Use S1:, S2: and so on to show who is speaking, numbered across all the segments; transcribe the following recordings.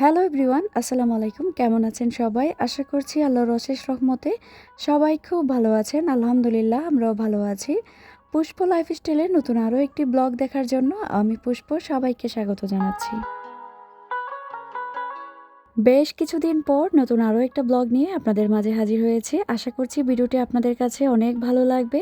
S1: Hello everyone, আসসালামু আলাইকুম। কেমন আছেন সবাই? আশা করছি আল্লাহর অশেষ রহমতে সবাই খুব ভালো আছেন। আলহামদুলিল্লাহ, আমরাও ভালো আছি। পুষ্প লাইফস্টাইলের নতুন আরও একটি ব্লগ দেখার জন্য আমি পুষ্প সবাইকে স্বাগত জানাচ্ছি। বেশ কিছুদিন পর নতুন আরও একটা ব্লগ নিয়ে আপনাদের মাঝে হাজির হয়েছে। আশা করছি ভিডিওটি আপনাদের কাছে অনেক ভালো লাগবে।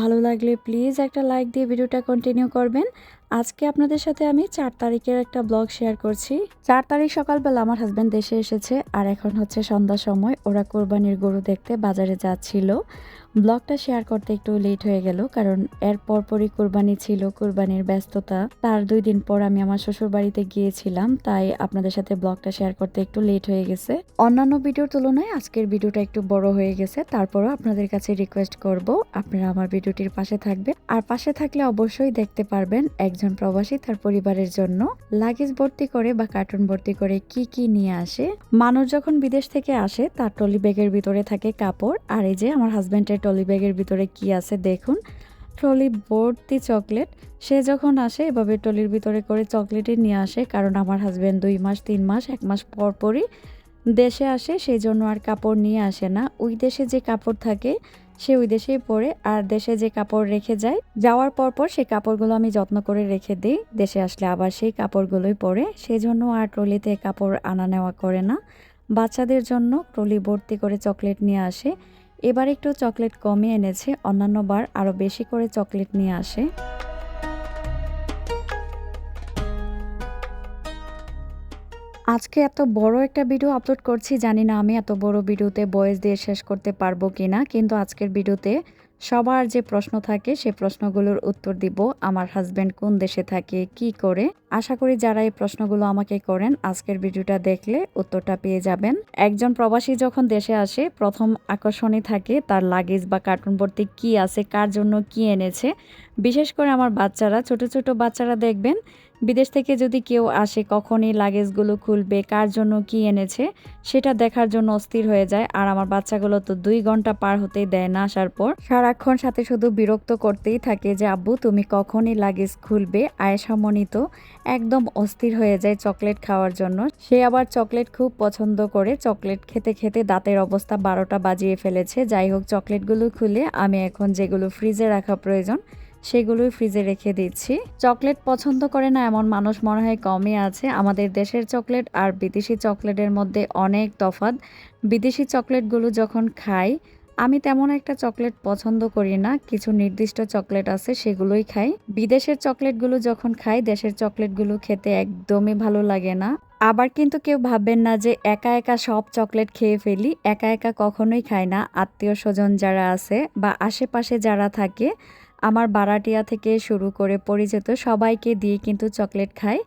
S1: ভালো লাগলে প্লিজ একটা লাইক দিয়ে ভিডিওটা কন্টিনিউ করবেন। আজকে আপনাদের সাথে আমি চার তারিখের একটা ব্লগ শেয়ার করছি। চার তারিখ সকালবেলা আমার হাজব্যান্ড দেশে এসেছে আর এখন হচ্ছে সন্ধ্যা সময়। ওরা কোরবানির গরু দেখতে বাজারে যাচ্ছিল। ব্লগটা শেয়ার করতে একটু লেট হয়ে গেল কারণ এর পরপরই কোরবানি ছিল, কোরবানির ব্যস্ততা। তার দুই দিন পর আমি আমার শ্বশুর বাড়িতে গিয়েছিলাম, তাই আপনাদের সাথে ব্লগটা শেয়ার করতে একটু লেট হয়ে গেছে। অন্যান্য ভিডিওর তুলনায় আজকের ভিডিওটা একটু বড় হয়ে গেছে, তারপরও আপনাদের কাছে রিকোয়েস্ট করব। আপনারা আমার ভিডিওটির পাশে থাকবেন। আর পাশে থাকলে অবশ্যই দেখতে পারবেন একজন প্রবাসী তার পরিবারের জন্য লাগেজ ভর্তি করে বা কার্টুন ভর্তি করে কি কি নিয়ে আসে। মানুষ যখন বিদেশ থেকে আসে, তার টলি ব্যাগের ভিতরে থাকে কাপড়। আর এই যে আমার হাজব্যান্ডের টলি ব্যাগের ভিতরে কি আছে দেখুন। ট্রলি ভর্তি চকলেট। সে যখন আসে, এভাবে টলির ভিতরে করে চকলেটই নিয়ে আসে। কারণ আমার হাজব্যান্ড দুই মাস, তিন মাস, এক মাস পর পরই দেশে আসে, সেই জন্য আর কাপড় নিয়ে আসে না। ওই দেশে যে কাপড় থাকে সে ওই দেশেই পরে আর দেশে যে কাপড় রেখে যায়, যাওয়ার পর পর সেই কাপড়গুলো আমি যত্ন করে রেখে দিই। দেশে আসলে আবার সেই কাপড়গুলোই পরে। সেই জন্য আর ট্রলিতে কাপড় আনা নেওয়া করে না। বাচ্চাদের জন্য ট্রলি ভর্তি করে চকলেট নিয়ে আসে। এবার একটু চকলেট কমে এনেছে, অন্যান্য বার আরও বেশি করে চকলেট নিয়ে আসে। আজকে এত বড় একটা ভিডিও আপলোড করছি, জানি না আমি এত বড় ভিডিওতে বয়েস দিয়ে শেষ করতে পারব কিনা, কিন্তু আজকের ভিডিওতে সবার যে প্রশ্ন থাকে, সে প্রশ্নগুলোর উত্তর দিব। আমার হাজব্যান্ড কোন দেশে থাকে, কি করে? আশা করি যারা এই প্রশ্নগুলো আমাকে করেন, আজকের ভিডিওটা দেখলে উত্তরটা পেয়ে যাবেন। একজন প্রবাসী যখন দেশে আসে, প্রথম আকর্ষণই থাকে তার লাগেজ বা কার্টুন ভর্তি কী আছে, কার জন্য কি এনেছে। বিশেষ করে আমার বাচ্চারা, ছোট ছোট বাচ্চারা দেখবেন বিদেশ থেকে যদি কেউ আসে, কখনই লাগেজগুলো খুলবে, কার জন্য কি এনেছে, সেটা দেখার জন্য অস্থির হয়ে যায়। আর আমার বাচ্চাগুলো তো দুই ঘণ্টা পার হতেই দেয় না আসার পর। সারাক্ষণ সাথে শুধু বিরক্ত করতেই থাকে যে, আব্বু, তুমি কখনই লাগেজ খুলবে? আয়েশা একদম অস্থির হয়ে যায় চকলেট খাওয়ার জন্য। সে আবার চকলেট খুব পছন্দ করে। চকলেট খেতে খেতে দাঁতের অবস্থা বারোটা বাজিয়ে ফেলেছে। যাই হোক, চকলেটগুলো খুলে আমি এখন যেগুলো ফ্রিজে রাখা প্রয়োজন সেগুলোই ফ্রিজে রেখে দিচ্ছি। চকলেট পছন্দ করে না এমন মানুষ মনে হয় কমই আছে। আমাদের দেশের চকলেট আর বিদেশি চকলেটের মধ্যে অনেক তফাৎ। বিদেশি চকলেটগুলো যখন খাই, আমি তেমন একটা চকলেট পছন্দ করি না। কিছু নির্দিষ্ট চকলেট আছে, সেগুলোই খাই। বিদেশের চকলেটগুলো যখন খাই, দেশের চকলেটগুলো খেতে একদমই ভালো লাগে না। আবার কিন্তু কেউ ভাববেন না যে একা একা সব চকলেট খেয়ে ফেলি। একা একা কখনোই খাই না। আত্মীয় স্বজন যারা আছে বা আশেপাশে যারা থাকে আমার বারাটিয়া থেকে শুরু করে পরিচিত সবাইকে দিয়ে কিন্তু চকলেট খাই।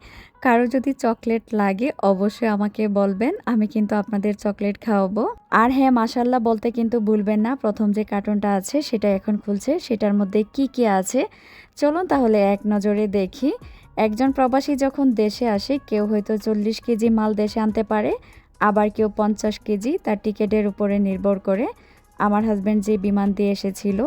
S1: কারও যদি চকলেট লাগে অবশ্যই আমাকে বলবেন, আমি কিন্তু আপনাদের চকলেট খাওয়াবো। আর হ্যাঁ মাসাল্লাহ বলতে কিন্তু ভুলবেন না, প্রথম যে কার্টুনটা আছে সেটা এখন খুলছে, সেটার মধ্যে কি কি আছে? চলুন তাহলে এক নজরে দেখি। একজন প্রবাসী যখন দেশে আসে, কেউ হয়তো চল্লিশ কেজি মাল দেশে আনতে পারে, আবার কেউ পঞ্চাশ কেজি তার টিকিটের উপরে নির্ভর করে। আমার হাজব্যান্ড যে বিমান দিয়ে এসেছিল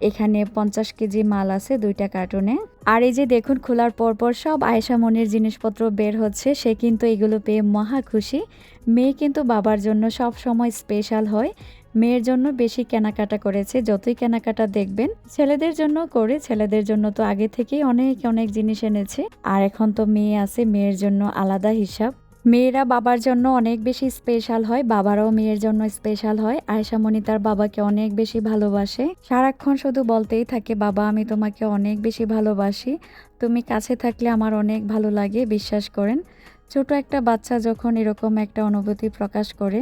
S1: এখানে পঞ্চাশ কেজি মাল আছে দুইটা কার্টুনে। আর এই যে দেখুন, খোলার পরপর সব আয়েশা মনির জিনিসপত্র বের হচ্ছে। সে কিন্তু এগুলো পেয়ে মহা খুশি। মেয়ে কিন্তু বাবার জন্য সব সময় স্পেশাল হয়। মেয়ের জন্য বেশি কেনাকাটা করেছে। যতই কেনাকাটা দেখবেন, ছেলেদের জন্য করে, ছেলেদের জন্য তো আগে থেকেই অনেক অনেক জিনিস এনেছে। আর এখন তো মেয়ে আছে, মেয়ের জন্য আলাদা হিসাব। মেয়েরা বাবার জন্য অনেক বেশি স্পেশাল হয়, বাবারাও মেয়ের জন্য স্পেশাল হয়। আয়সামণি তার বাবাকে অনেক বেশি ভালোবাসে। সারাক্ষণ শুধু বলতেই থাকে, বাবা, আমি তোমাকে অনেক বেশি ভালোবাসি। তুমি কাছে থাকলে আমার অনেক ভালো লাগে, বিশ্বাস করেন। ছোট একটা বাচ্চা যখন এরকম একটা অনুভূতি প্রকাশ করে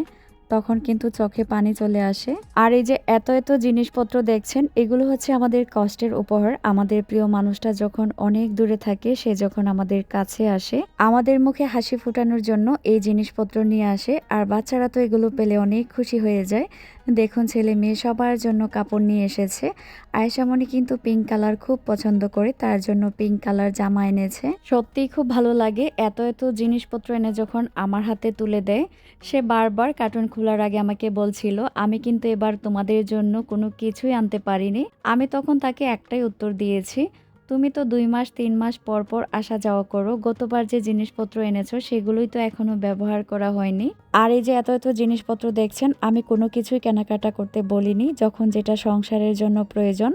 S1: তখন কিন্তু চোখে পানি চলে আসে। আর এই যে এত এত জিনিসপত্র দেখছেন, এগুলো হচ্ছে আমাদের কষ্টের উপহার। আমাদের প্রিয় মানুষটা যখন অনেক দূরে থাকে, সে যখন আমাদের কাছে আসে, আমাদের মুখে হাসি ফুটানোর জন্য এই জিনিসপত্র নিয়ে আসে। আর বাচ্চারা তো এগুলো পেলে অনেক খুশি হয়ে যায়। দেখুন, ছেলে মেয়ে সবার জন্য কাপড় নিয়ে এসেছে। আয়েশামণি কিন্তু পিঙ্ক কালার খুব পছন্দ করে, তার জন্য পিঙ্ক কালার জামা এনেছে। সত্যিই খুব ভালো লাগে, এত এত জিনিসপত্র এনে যখন আমার হাতে তুলে দেয়, সে বারবার কার্টুন খোলার আগে আমাকে বলছিল, আমি কিন্তু এবার তোমাদের জন্য কোনো কিছুই আনতে পারিনি। আমি তখন তাকে একটাই উত্তর দিয়েছি তুমি তো দুই মাস, তিন মাস পর পর আসা যাওয়া করো। গতবার যে জিনিসপত্র এনেছো, সেগুলোই তো এখনও ব্যবহার করা হয়নি। আর এই যে এত এত জিনিসপত্র দেখছেন, আমি কোনো কিছুই কেনাকাটা করতে বলিনি। যখন যেটা সংসারের জন্য প্রয়োজন,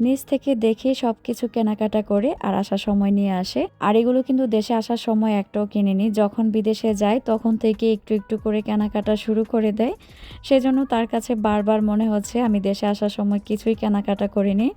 S1: নিজ থেকে দেখে সব কিছু কেনাকাটা করে আর আসার সময় নিয়ে আসে। আর এগুলো কিন্তু দেশে আসার সময় একটাও কিনিনি। যখন বিদেশে যায়, তখন থেকে একটু একটু করে কেনাকাটা শুরু করে দেয়। সেজন্য তার কাছে বারবার মনে হচ্ছে, আমি দেশে আসার সময় কিছুই কেনাকাটা করিনি।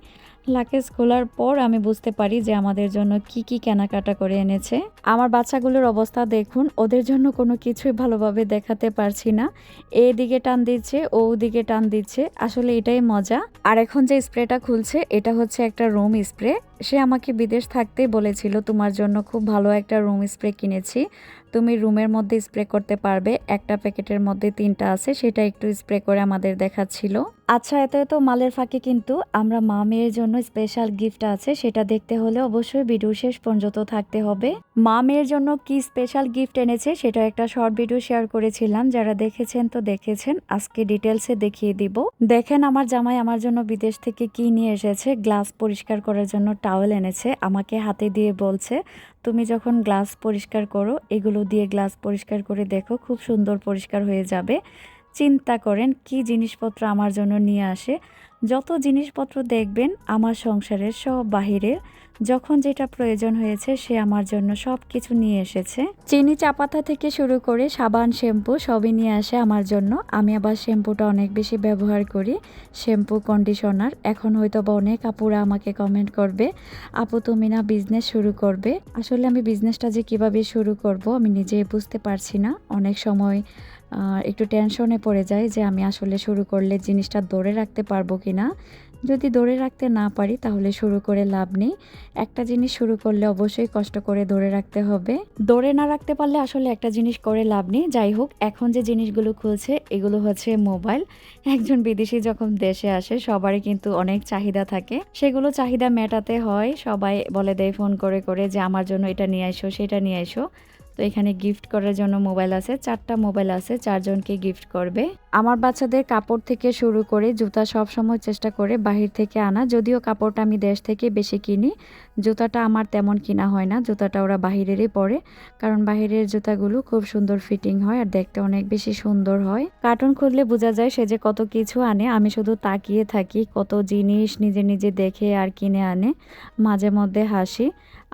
S1: লাকেজ খোলার পর আমি বুঝতে পারি যে আমাদের জন্য কি কি কেনাকাটা করে এনেছে। আমার বাচ্চাগুলোর অবস্থা দেখুন, ওদের জন্য কোনো কিছুই ভালোভাবে দেখাতে পারছি না। এদিকে টান দিচ্ছে, ও দিকে টান দিচ্ছে, আসলে এটাই মজা। আর এখন যে স্প্রেটা খুলছে, এটা হচ্ছে একটা রুম স্প্রে। সে আমাকে বিদেশ থাকতেই বলেছিল, তোমার জন্য খুব ভালো একটা রুম স্প্রে কিনেছি। তুমি রুমের মধ্যে স্প্রে করতে পারবে, একটা প্যাকেটের মধ্যে তিনটা আছে, সেটা একটু স্প্রে করে আমাদের দেখাচ্ছিল। আচ্ছা এত এত মালের ফাঁকে কিন্তু আমরা মা মেয়ের জন্য স্পেশাল গিফট আছে, সেটা দেখতে হলে অবশ্যই ভিডিও শেষ পর্যন্ত থাকতে হবে। মা মেয়ের জন্য কি স্পেশাল গিফট এনেছে, সেটা একটা শর্ট ভিডিও শেয়ার করেছিলাম, যারা দেখেছেন তো দেখেছেন, আজকে ডিটেলসে দেখিয়ে দিব। দেখেন, আমার জামাই আমার জন্য বিদেশ থেকে কি নিয়ে এসেছে গ্লাস পরিষ্কার করার জন্য টাওয়েল এনেছে, আমাকে হাতে দিয়ে বলছে, তুমি যখন গ্লাস পরিষ্কার করো, এগুলো দিয়ে গ্লাস পরিষ্কার করে দেখো, খুব সুন্দর পরিষ্কার হয়ে যাবে। চিন্তা করেন কি জিনিসপত্র আমার জন্য নিয়ে আসে। যত জিনিসপত্র দেখবেন, আমার সংসারের সব বাহিরের যখন যেটা প্রয়োজন হয়েছে সে আমার জন্য সব কিছু নিয়ে এসেছে। চিনি চাপাতা থেকে শুরু করে সাবান, শ্যাম্পু সবই নিয়ে আসে আমার জন্য। আমি আবার শ্যাম্পুটা অনেক বেশি ব্যবহার করি। শ্যাম্পু, কন্ডিশনার, এখন হয়তো বা অনেক আপুরা আমাকে কমেন্ট করবে, আপু, তুমি না বিজনেস শুরু করবে? আসলে আমি বিজনেসটা যে কীভাবে শুরু করব আমি নিজে বুঝতে পারছি না। অনেক সময় একটু টেনশনে পড়ে যায় যে আমি আসলে শুরু করলে জিনিসটা ধরে রাখতে পারব কি না যদি ধরে রাখতে না পারি তাহলে শুরু করে লাভ নেই। একটা জিনিস শুরু করলে অবশ্যই কষ্ট করে ধরে রাখতে হবে। ধরে না রাখতে পারলে আসলে একটা জিনিস করে লাভ নেই। যাই হোক, এখন যে জিনিসগুলো খুলছে, এগুলো হচ্ছে মোবাইল। একজন বিদেশি যখন দেশে আসে, সবারই কিন্তু অনেক চাহিদা থাকে। সেগুলো চাহিদা মেটাতে হয়। সবাই বলে দেয় ফোন করে করে যে, আমার জন্য এটা নিয়ে আসো সেটা নিয়ে আসো তো এখানে গিফট করার জন্য মোবাইল আছে, চারটা মোবাইল আছে, চারজনকে গিফট করবে। আমার বাচ্চাদের কাপড় থেকে শুরু করে জুতা সব সময় চেষ্টা করে বাহির থেকে আনা, যদিও কাপড়টা আমি দেশ থেকে বেশি কিনি, জুতাটা আমার তেমন কিনা হয় না, জুতাটা ওরা বাহিরেরই পরে, কারণ বাহিরের জুতাগুলো খুব সুন্দর ফিটিং হয় আর দেখতে অনেক বেশি সুন্দর হয়। কার্টুন খুললে বোঝা যায় সে যে কত কিছু আনে, আমি শুধু তাকিয়ে থাকি কত জিনিস নিজে নিজে দেখে আর কিনে আনে, মাঝে মধ্যে হাসি।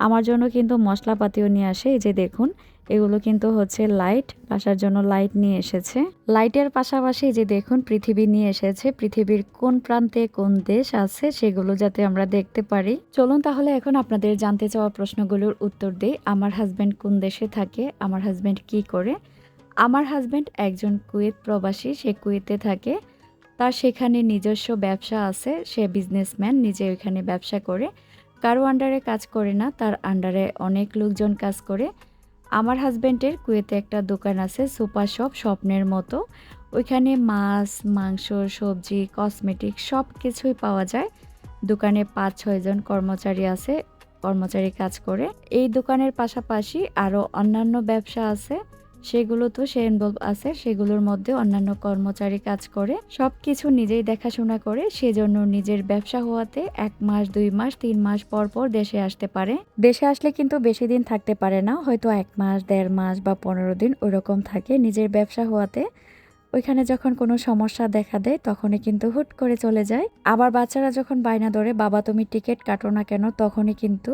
S1: আমার জন্য কিন্তু মশলাপাতিও নিয়ে আসে, এই যে দেখুন এগুলো কিন্তু হচ্ছে লাইট বাসার জন্য লাইট নিয়ে এসেছে। লাইটের পাশাপাশি যে দেখুন, পৃথিবী নিয়ে এসেছে। পৃথিবীর কোন প্রান্তে কোন দেশ আছে সেগুলো যাতে আমরা দেখতে পারি। চলুন তাহলে এখন আপনাদের জানতে চাওয়া প্রশ্নগুলোর উত্তর দিই। আমার হাজব্যান্ড কোন দেশে থাকে? আমার হাজব্যান্ড কি করে? আমার হাজব্যান্ড একজন কুয়েত প্রবাসী, সে কুয়েতে থাকে। তার সেখানে নিজস্ব ব্যবসা আছে। সে বিজনেসম্যান নিজে ওইখানে ব্যবসা করে। কারও আন্ডারে কাজ করে না, তার আন্ডারে অনেক লোকজন কাজ করে। আমার হাজব্যান্ডের কুয়েতে একটা দোকান আছে, সুপার শপ, স্বপ্নের মতো। ওইখানে মাছ, মাংস, সবজি, কসমেটিক সব কিছুই পাওয়া যায়। দোকানে পাঁচ ছয়জন কর্মচারী আছে, কর্মচারী কাজ করে। এই দোকানের পাশাপাশি আরও অন্যান্য ব্যবসা আছে। সেগুলো তো সে ইনভলভ আছে, সেগুলোর মধ্যে অন্যান্য কর্মচারী কাজ করে সব কিছু নিজেই দেখাশোনা করে, সেজন্য নিজের ব্যবসা হওয়াতে এক মাস, দুই মাস, তিন মাস পর পর দেশে আসতে পারে। দেশে আসলে কিন্তু বেশি দিন থাকতে পারে না, হয়তো এক মাস, দেড় মাস বা পনেরো দিন ওরকম থাকে। নিজের ব্যবসা হওয়াতে ওইখানে যখন কোনো সমস্যা দেখা দেয়, তখনই কিন্তু হুট করে চলে যায়। আবার বাচ্চারা যখন বায়না ধরে, বাবা, তুমি টিকিট কাটো না কেন? তখনই কিন্তু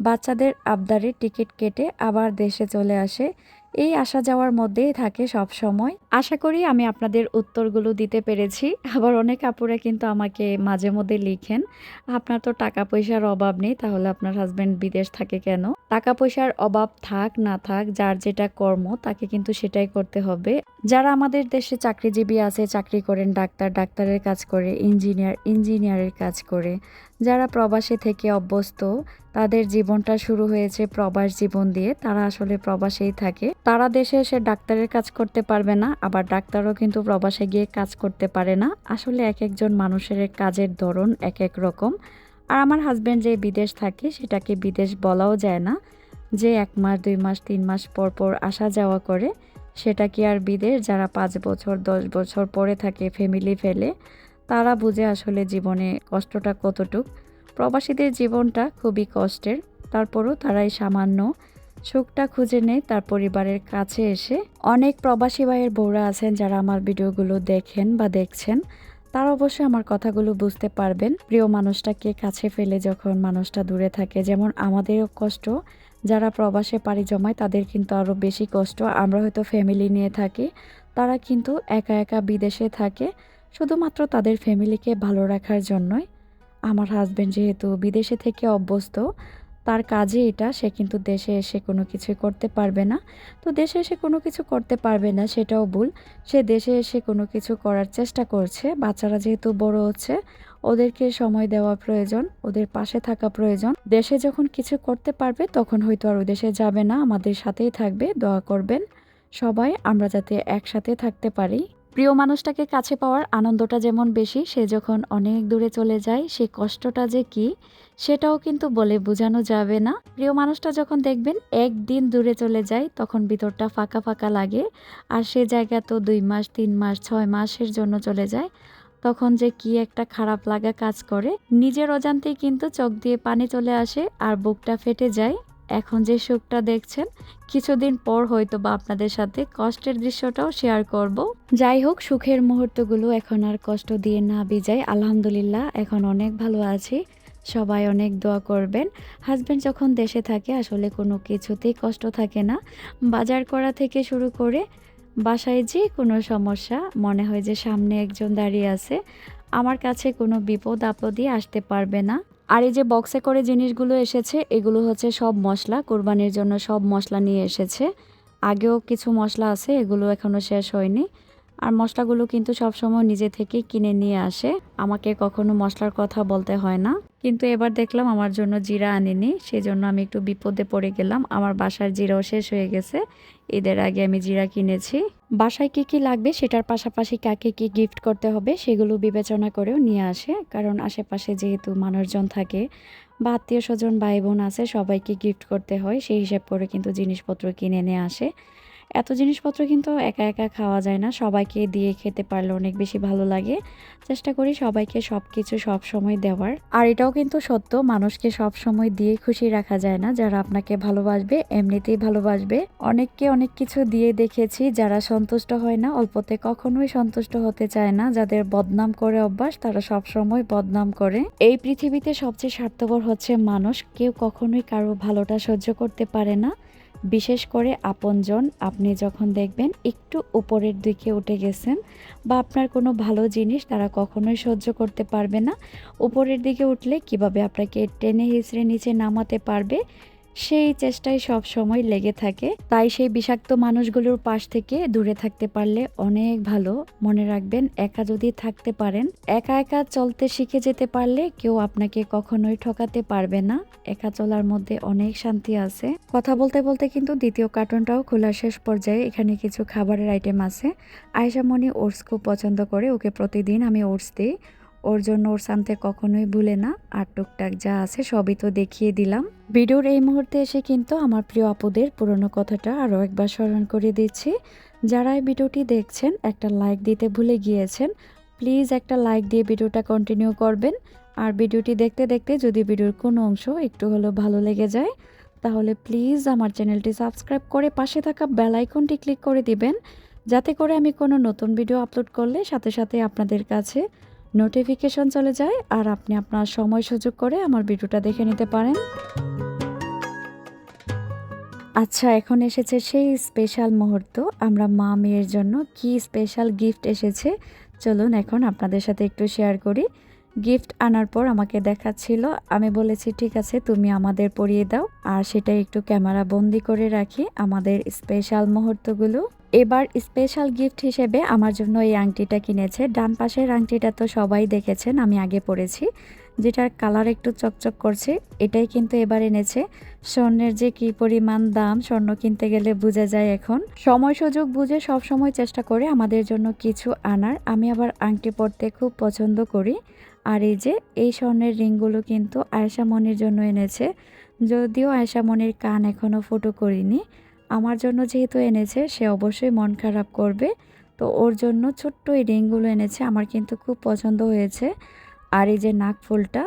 S1: বাচ্চাদের আবদারে টিকিট কেটে আবার দেশে চলে আসে। এই আসা যাওয়ার মধ্যেই থাকে সব সময়। আশা করি আমি আপনাদের উত্তরগুলো দিতে পেরেছি। আবার অনেক আপুরা কিন্তু আমাকে মাঝে মধ্যে লিখেন, আপনার তো টাকা পয়সার অভাব নেই, তাহলে আপনার হাজব্যান্ড বিদেশ থাকে কেন? টাকা পয়সার অভাব থাক, না থাক, যার যেটা কর্ম, তাকে কিন্তু সেটাই করতে হবে। যারা আমাদের দেশে চাকরিজীবী আছে, চাকরি করেন, ডাক্তার, ডাক্তারের কাজ করে ইঞ্জিনিয়ার ইঞ্জিনিয়ারের কাজ করে যারা প্রবাসে থেকে অভ্যস্ত, তাদের জীবনটা শুরু হয়েছে প্রবাস জীবন দিয়ে। তারা আসলে প্রবাসেই থাকে। তারা দেশে এসে ডাক্তারের কাজ করতে পারবে না, আবার ডাক্তারও কিন্তু প্রবাসে গিয়ে কাজ করতে পারে না। আসলে এক একজন মানুষের কাজের ধরন এক এক রকম। আর আমার হাজব্যান্ড যে বিদেশ থাকে, সেটাকে বিদেশ বলাও যায় না। যে এক মাস, দুই মাস, তিন মাস পর পর আসা যাওয়া করে, সেটা কি আর বিদেশ? যারা পাঁচ বছর, দশ বছর পরে থাকে ফ্যামিলি ফেলে তারা বুঝে আসলে জীবনে কষ্টটা কতটুক। প্রবাসীদের জীবনটা খুবই কষ্টের। তারপরও তারা এই সামান্য সুখটা খুঁজে নেয়, তার পরিবারের কাছে এসে। অনেক প্রবাসী ভাইয়ের বউরা আছেন যারা আমার ভিডিওগুলো দেখেন বা দেখছেন। তারা অবশ্যই আমার কথাগুলো বুঝতে পারবেন। প্রিয় মানুষটাকে কাছে ফেলে যখন মানুষটা দূরে থাকে, যেমন আমাদেরও কষ্ট। যারা প্রবাসে পাড়ি জমায়, তাদের কিন্তু আরও বেশি কষ্ট। আমরা হয়তো ফ্যামিলি নিয়ে থাকি, তারা কিন্তু একা একা বিদেশে থাকে। শুধুমাত্র তাদের ফ্যামিলিকে ভালো রাখার জন্যই। আমার হাজব্যান্ড যেহেতু বিদেশে থেকে অভ্যস্ত, তার কাজে এটা, সে কিন্তু দেশে এসে কোনো কিছু করতে পারবে না। তো দেশে এসে কোনো কিছু করতে পারবে না, সেটাও ভুল। সে দেশে এসে কোনো কিছু করার চেষ্টা করছে। বাচ্চারা যেহেতু বড় হচ্ছে, ওদেরকে সময় দেওয়া প্রয়োজন, ওদের পাশে থাকা প্রয়োজন। দেশে যখন কিছু করতে পারবে, তখন হয়তো আর দেশে যাবে না। আমাদের সাথেই থাকবে, দোয়া করবেন। সবাই, আমরা যাতে একসাথে থাকতে পারি। প্রিয় মানুষটাকে কাছে পাওয়ার আনন্দটা যেমন বেশি, সে যখন অনেক দূরে চলে যায়, সে কষ্টটা যে কি, সেটাও কিন্তু বলে বোঝানো যাবে না। প্রিয় মানুষটা যখন দেখবেন একদিন দূরে চলে যায়, তখন ভিতরটা ফাঁকা ফাঁকা লাগে। আর সে জায়গা তো দুই মাস, তিন মাস, ছয় মাসের জন্য চলে যায়। তখন যে কি একটা খারাপ লাগা কাজ করে। নিজের অজান্তেই কিন্তু চোখ দিয়ে পানি চলে আসে আর বুকটা ফেটে যায়। এখন যে সুখটা দেখছেন, কিছুদিন পর হয়তো বা আপনাদের সাথে কষ্টের দৃশ্যটাও শেয়ার করব। যাই হোক, সুখের মুহূর্তগুলো এখন আর কষ্ট দিয়ে না বিজায় আলহামদুলিল্লাহ, এখন অনেক ভালো আছি। সবাই অনেক দোয়া করবেন। হাজব্যান্ড যখন দেশে থাকে, আসলে কোনো কিছুতেই কষ্ট থাকে না। বাজার করা থেকে শুরু করে বাসায় যে কোনো সমস্যা, মনে হয় যে সামনে একজন দাঁড়িয়ে আছে। আমার কাছে কোনো বিপদ আপদই আসতে পারবে না। আর এই যে বক্সে করে জিনিসগুলো এসেছে, এগুলো হচ্ছে সব মশলা। কোরবানির জন্য সব মশলা নিয়ে এসেছে। আগেও কিছু মশলা আছে, এগুলো এখনও শেষ হয়নি। আর মশলাগুলো কিন্তু সবসময় নিজে থেকেই কিনে নিয়ে আসে। আমাকে কখনো মশলার কথা বলতে হয় না। কিন্তু এবার দেখলাম আমার জন্য জিরা আনিনি, সেজন্য আমি একটু বিপদে পড়ে গেলাম। আমার বাসার জিরাও শেষ হয়ে গেছে। ঈদের আগে আমি জিরা কিনেছি। বাসায় কি কি লাগবে সেটার পাশাপাশি কাকে কি গিফট করতে হবে সেগুলো বিবেচনা করেও নিয়ে আসে। কারণ আশেপাশে যেহেতু মানুষজন থাকে বা আত্মীয় স্বজন, ভাই বোন আছে, সবাইকে গিফট করতে হয়, সেই হিসাব করে কিন্তু জিনিসপত্র কিনে নিয়ে আসে। এত জিনিসপত্র কিন্তু একা একা খাওয়া যায় না। সবাইকে দিয়ে খেতে পারলে অনেক বেশি ভালো লাগে। চেষ্টা করি সবাইকে সব কিছু সব সময় দেওয়ার। আর এটাও কিন্তু সত্য, মানুষকে সব সময় দিয়ে খুশি রাখা যায় না। যারা আপনাকে ভালোবাসবে, এমনিতেই ভালোবাসবে। অনেককে অনেক কিছু দিয়ে দেখেছি যারা সন্তুষ্ট হয় না, অল্পতে কখনোই সন্তুষ্ট হতে চায় না। যাদের বদনাম করে অভ্যাস, তারা সব সময় বদনাম করে। এই পৃথিবীতে সবচেয়ে স্বার্থপর হচ্ছে মানুষ। কেউ কখনোই কারও ভালোটা সহ্য করতে পারে না। বিশেষ করে আপনজন, আপনি যখন দেখবেন একটু উপরের দিকে উঠে গেছেন বা আপনার কোনো ভালো জিনিস তারা কখনোই সহ্য করতে পারবে না, উপরের দিকে উঠলে কীভাবে আপনাকে টেনে হিচড়ে নিচে নামাতে পারবে সেই চেষ্টাই সব সময় লেগে থাকে। তাই সেই বিষাক্ত মানুষগুলোর পাশ থেকে দূরে থাকতে পারলে অনেক ভালো। মনে রাখবেন, একা যদি থাকতে পারেন, একা একা চলতে শিখে যেতে পারলে কেউ আপনাকে কখনোই ঠকাতে পারবে না। একা চলার মধ্যে অনেক শান্তি আছে। কথা বলতে বলতে কিন্তু দ্বিতীয় কার্টুনটাও খোলা শেষ পর্যায়ে এখানে কিছু খাবারের আইটেম আছে। আয়সা মনি ওটস খুব পছন্দ করে, ওকে প্রতিদিন আমি ওটস দিই। ওর জন্য ওর সামতে কখনোই ভুলে না। আর টুকটাক যা আছে সবই তো দেখিয়ে দিলাম। ভিডিওর এই মুহূর্তে এসে কিন্তু আমার প্রিয় আপুদের পুরনো কথাটা আরও একবার স্মরণ করে দিচ্ছি। যারা এই ভিডিওটি দেখছেন, একটা লাইক দিতে ভুলে গিয়েছেন, প্লিজ একটা লাইক দিয়ে ভিডিওটা কন্টিনিউ করবেন। আর ভিডিওটি দেখতে দেখতে যদি ভিডিওর কোনো অংশ একটু হলেও ভালো লেগে যায়, তাহলে প্লিজ আমার চ্যানেলটি সাবস্ক্রাইব করে পাশে থাকা বেল আইকনটি ক্লিক করে দিবেন। যাতে করে আমি কোনো নতুন ভিডিও আপলোড করলে সাথে সাথে আপনাদের কাছে নোটিফিকেশন চলে যায় আর আপনি আপনার সময় সুযোগ করে আমার ভিডিওটা দেখে নিতে পারেন। আচ্ছা এখন এসেছে সেই স্পেশাল মুহূর্ত। আমরা মা মেয়ের জন্য কি স্পেশাল গিফট এসেছে? চলুন এখন আপনাদের সাথে একটু শেয়ার করি। গিফট আনার পর আমাকে দেখাচ্ছিল। আমি বলেছি, ঠিক আছে, তুমি আমাদের পরিয়ে দাও। আর সেটা একটু ক্যামেরা বন্দি করে রাখি আমাদের স্পেশাল মুহূর্তগুলো। এবার স্পেশাল গিফট হিসেবে আমার জন্য এই আংটিটা কিনেছে। ডান পাশের আংটিটা তো সবাই দেখেছেন, আমি আগে পরেছি। যেটার কালার একটু চকচক করছে, এটাই কিন্তু এবার এনেছে। স্বর্ণের যে কি পরিমাণ দাম, স্বর্ণ কিনতে গেলে বোঝা যায় এখন। সময় সুযোগ বুঝে সব সময় চেষ্টা করে আমাদের জন্য কিছু আনার। আমি আবার আংটি পরতে খুব পছন্দ করি। আর এই যে, এই স্বর্ণের রিংগুলো কিন্তু আয়েশা মনির জন্য এনেছে। যদিও আয়েশা মনির কান এখনও ফুটো করিনি। আমার জন্য যেহেতু এনেছে, সে অবশ্যই মন খারাপ করবে। তো ওর জন্য ছোট্ট এই রিংগুলো এনেছে, আমার কিন্তু খুব পছন্দ হয়েছে। আর এই যে নাক ফুলটা,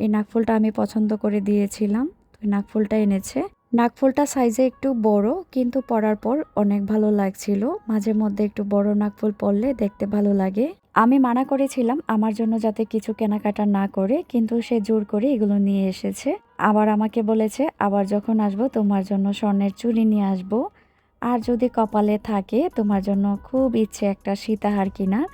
S1: এই নাকফুলটা আমি পছন্দ করে দিয়েছিলাম। তো নাক নাকফুলটা এনেছে। নাকফুলটা সাইজে একটু বড়, কিন্তু পরার পর অনেক ভালো লাগছিল। মাঝে মধ্যে একটু বড় নাকফুল পরলে দেখতে ভালো লাগে। আমি মানা করেছিলাম আমার জন্য যাতে কিছু কেনাকাটা না করে, কিন্তু সে জোর করে এগুলো নিয়ে এসেছে। আবার আমাকে বলেছে, আবার যখন আসব, তোমার জন্য স্বর্ণের চুড়ি নিয়ে আসব। আর যদি কপালে থাকে তোমার জন্য খুব ইচ্ছে একটা সীতাহার কেনার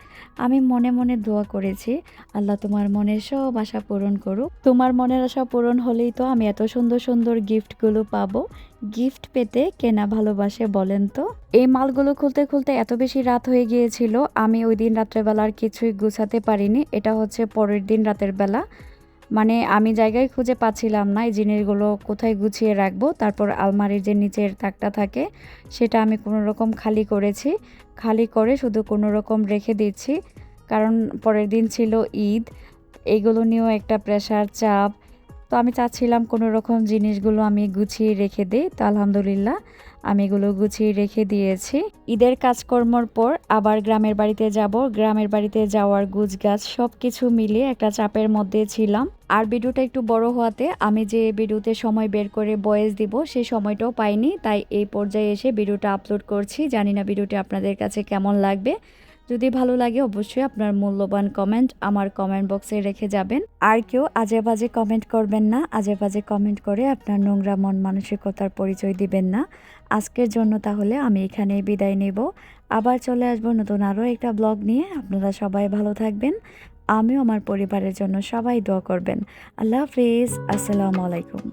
S1: আমি মনে মনে দোয়া করেছি, আল্লাহ তোমার মনের সব আশা পূরণ করুক। তোমার মনের আশা পূরণ হলেই তো আমি এত সুন্দর সুন্দর গিফটগুলো পাবো। গিফট পেতে কেনা ভালোবাসে বলেন তো? এই মালগুলো খুলতে খুলতে এত বেশি রাত হয়ে গিয়েছিল, আমি ওই দিন রাত্রেবেলার কিছুই গুছাতে পারিনি, এটা হচ্ছে পরের দিন রাতের বেলা। মানে আমি জায়গায় খুঁজে পাচ্ছিলাম না এই জিনিসগুলো কোথায় গুছিয়ে রাখব। তারপর আলমারির যে নিচের তাকটা থাকে, সেটা আমি কোনো রকম খালি করেছি। খালি করে শুধু কোনো রকম রেখে দিচ্ছি। কারণ পরের দিন ছিল ঈদ। এগুলো নিয়েও একটা প্রেশার চাপ। তো আমি চাচ্ছিলাম কোনো রকম জিনিসগুলো আমি গুছিয়ে রেখে দিই। তো আলহামদুলিল্লাহ, আমি এগুলো গুছিয়ে রেখে দিয়েছি। ঈদের কাজকর্মর পর আবার গ্রামের বাড়িতে যাব। গ্রামের বাড়িতে যাওয়ার গুজগাছ সব কিছু মিলিয়ে একটা চাপের মধ্যে ছিলাম। আর ভিডিওটা একটু বড় হওয়াতে আমি যে ভিডিওতে সময় বের করে বয়েস দিব সেই সময়টাও পাইনি। তাই এই পর্যায়ে এসে ভিডিওটা আপলোড করছি। জানি না ভিডিওটি আপনাদের কাছে কেমন লাগবে। যদি ভালো লাগে অবশ্যই আপনার মূল্যবান কমেন্ট আমার কমেন্ট বক্সে রেখে যাবেন। আর কেউ আজে বাজে কমেন্ট করবেন না, আজে বাজে কমেন্ট করে আপনার নোংরা মন মানসিকতার পরিচয় দিবেন না। আজকের জন্য তাহলে আমি এখানেই বিদায় নেব। আবার চলে আসব নতুন আরও একটা ব্লগ নিয়ে। আপনারা সবাই ভালো থাকবেন। আমিও আমার পরিবারের জন্য সবাই দোয়া করবেন। আল্লাহ হাফিজ। আসসালামু আলাইকুম।